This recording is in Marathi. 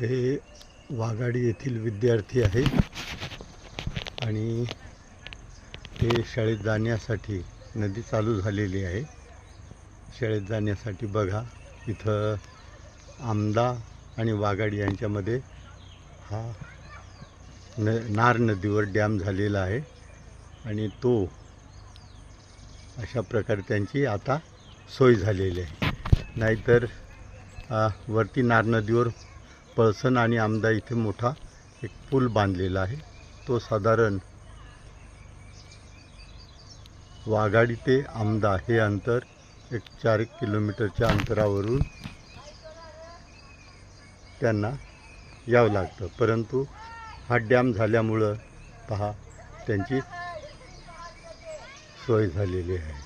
हे वाघाडी येथील विद्यार्थी आहेत. आणि ते शाळेत जाण्यासाठी नदी चालू झालेली आहे. शाळेत जाण्यासाठी बघा इथं आमदा आणि वाघाडी यांच्यामध्ये हा न नार नदीवर डॅम झालेला आहे. आणि तो अशा प्रकारे त्यांची आता सोय झालेली आहे. नाहीतर वरती नार नदीवर पळसण आणि आमदा इथे मोठा एक पूल बांधलेला आहे. तो साधारण वाघाडी ते आमदा हे अंतर एक चार एक किलोमीटरच्या अंतरावरून त्यांना यावं लागतं. परंतु हा डॅम झाल्यामुळं पहा त्यांची सोय झालेली आहे.